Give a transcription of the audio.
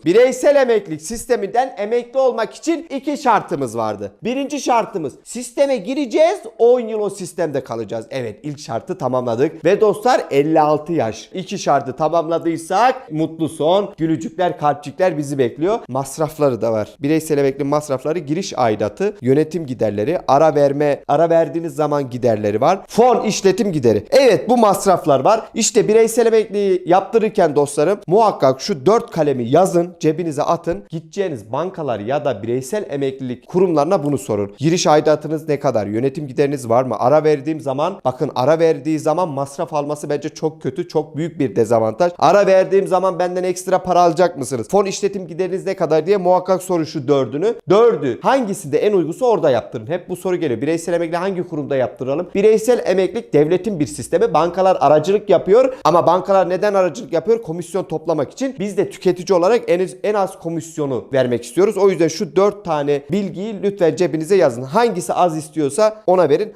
soruyoruz. Bireysel emeklilik sisteminden emekli olmak için iki şartımız vardı. Birinci şartımız sisteme gireceğiz 10 yıl o sistemde kalacağız. Evet ilk şartı tamamladık ve dostlar 56 yaş. İki şartı tamamladıysak mutlu son. Gülücükler kalpçikler bizi bekliyor. Masrafları da var. Bireysel emekli masrafları giriş aidatı, yönetim giderleri, ara verme, ara verdiğiniz zaman giderleri var. Fon işletim gideri. Evet bu masraflar var. İşte bireysel emekliyi yaptırırken dostlarım muhakkak şu dört kalemi yazın, cebinize atın. Gideceğiniz bankalar ya da bireysel emeklilik kurumlarına bunu sorun. Giriş aidatınız ne kadar? Yönetim gideriniz var mı? Ara verdiğim zaman bakın ara verdiği zaman masraf alması bence çok kötü, çok büyük bir dezavantaj. Ara verdiğim zaman benden ekstra para alacak mısınız? Fon işletim gideriniz ne kadar diye muhakkak sorun şu dördünü. Dördü hangisi de en uygusu orada yaptırın. Hep bu soru geliyor. Bireysel emekli hangi kurumda yaptıralım? Bireysel emeklilik devletin bir sistemi. Bankalar aracılık yapıyor ama bankalar neden aracılık yapıyor? Komisyon toplamak için. Biz de tüketici olarak en, en az komisyonu vermek istiyoruz. O yüzden şu dört tane bilgiyi lütfen cebinize yazın. Hangisi az istiyorsa ona verin.